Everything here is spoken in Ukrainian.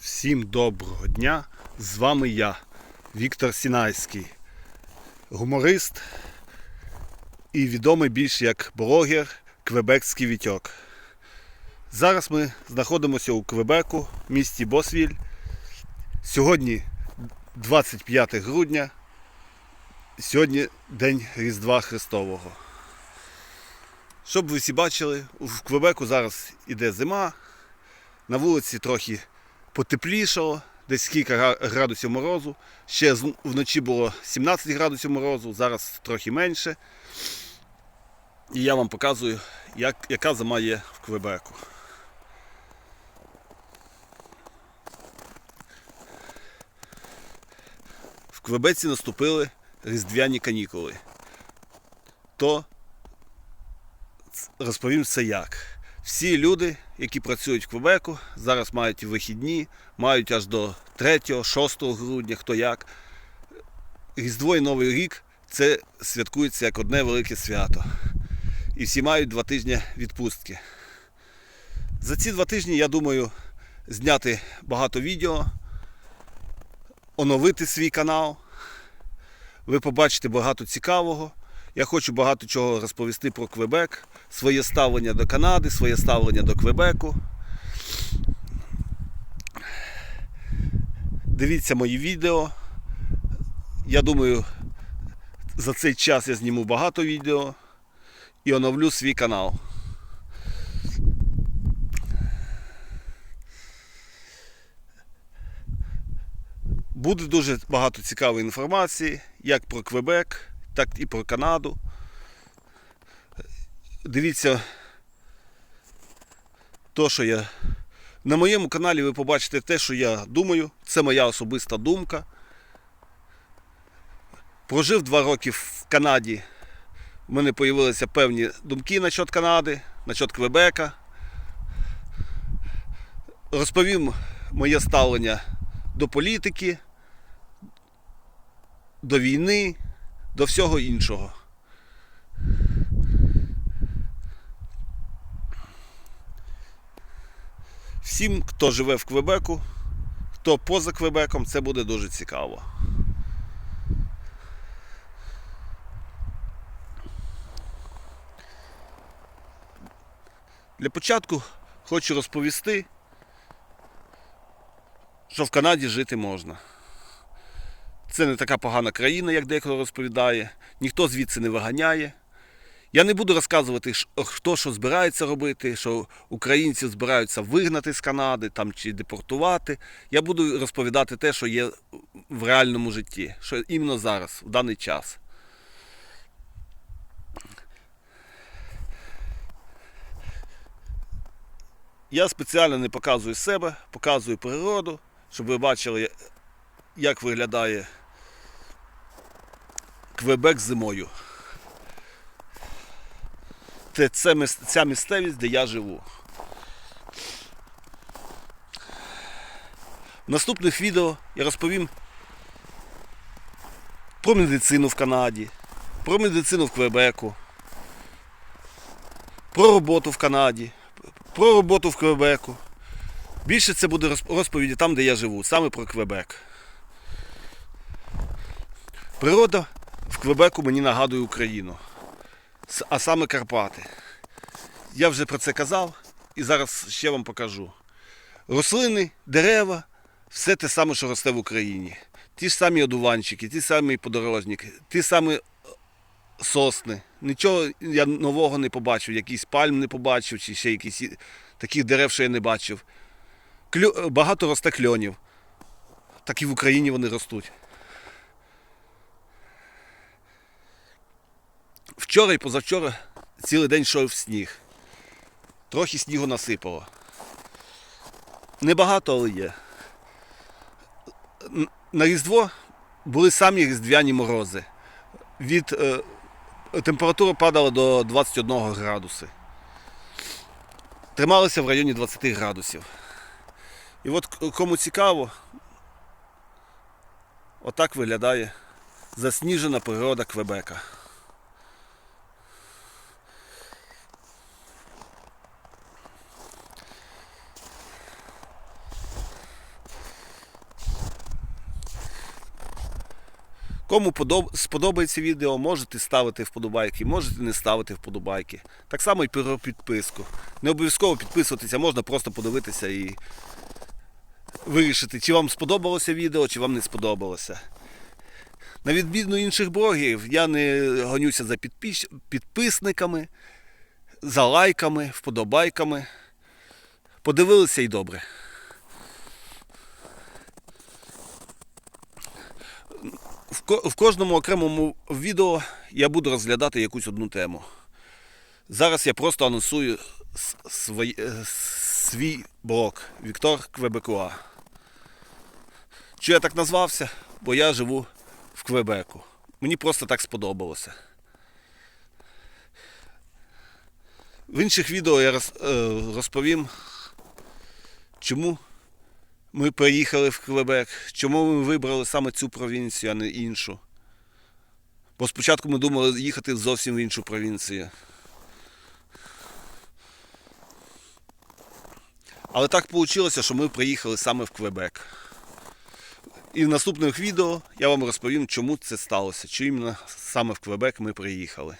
Всім доброго дня! З вами я, Віктор Сінайський, гуморист і відомий більш як блогер Квебекський Вітьок. Зараз ми знаходимося у Квебеку, місті Босвіль. Сьогодні 25 грудня. Сьогодні День Різдва Христового. Щоб ви всі бачили, в Квебеку зараз іде зима. На вулиці трохи потеплішало, десь кілька градусів морозу. Ще вночі було 17 градусів морозу, зараз трохи менше. І я вам показую, як, яка зима є в Квебеку. В Квебеці наступили різдвяні канікули. То розповім це як. Всі люди, які працюють в Квебеку, зараз мають вихідні, мають аж до 3-6 грудня, хто як. Різдво і Новий рік це святкується як одне велике свято. І всі мають два тижні відпустки. За ці два тижні, я думаю, зняти багато відео, оновити свій канал. Ви побачите багато цікавого. Я хочу багато чого розповісти про Квебек, своє ставлення до Канади, своє ставлення до Квебеку. Дивіться мої відео. Я думаю, за цей час я зніму багато відео і оновлю свій канал. Буде дуже багато цікавої інформації, як про Квебек, так і про Канаду. Дивіться, то, що я. На моєму каналі ви побачите те, що я думаю. Це моя особиста думка. Прожив два роки в Канаді. У мене з'явилися певні думки насчет Канади, насчет Квебека. Розповім моє ставлення до політики, до війни, до всього іншого. Всім, хто живе в Квебеку, хто поза Квебеком, це буде дуже цікаво. Для початку хочу розповісти, що в Канаді жити можна. Це не така погана країна, як дехто розповідає. Ніхто звідси не виганяє. Я не буду розказувати, хто що збирається робити, що українців збираються вигнати з Канади там, чи депортувати. Я буду розповідати те, що є в реальному житті, що іменно зараз, в даний час. Я спеціально не показую себе, показую природу, щоб ви бачили, як виглядає Квебек зимою. Це, це ця місцевість, де я живу. В наступних відео я розповім про медицину в Канаді, про медицину в Квебеку, про роботу в Канаді, про роботу в Квебеку. Більше це буде розповіді там, де я живу, саме про Квебек. Природа Квебеку мені нагадує Україну, а саме Карпати. Я вже про це казав і зараз ще вам покажу. Рослини, дерева, все те саме, що росте в Україні. Ті ж самі одуванчики, ті самі подорожники, ті самі е, сосни. Нічого я нового не побачив, якийсь пальм не побачив, чи ще якісь таких дерев, що я не бачив. Багато росте кльонів. Так і в Україні вони ростуть. Вчора і позавчора цілий день йшов сніг. Трохи снігу насипало. Небагато, але є. На Різдво були самі різдвяні морози. Від е, температура падала до 21 градуси. Трималися в районі 20 градусів. І от кому цікаво, отак виглядає засніжена природа Квебека. Кому подоб... сподобається відео, можете ставити вподобайки, можете не ставити вподобайки. Так само і про підписку. Не обов'язково підписуватися, можна просто подивитися і вирішити, чи вам сподобалося відео, чи вам не сподобалося. На відміну інших блогерів, я не гонюся за підпис... підписниками, за лайками, вподобайками. Подивилися і добре. В, кожному окремому відео я буду розглядати якусь одну тему. Зараз я просто анонсую с- свої- е, свій блог Віктор Квебекуа. Чому я так назвався? Бо я живу в Квебеку. Мені просто так сподобалося. В інших відео я е, розповім, чому ми приїхали в Квебек, чому ми вибрали саме цю провінцію, а не іншу. Бо спочатку ми думали їхати зовсім в іншу провінцію. Але так вийшло, що ми приїхали саме в Квебек. І в наступних відео я вам розповім, чому це сталося, чому іменно саме в Квебек ми приїхали.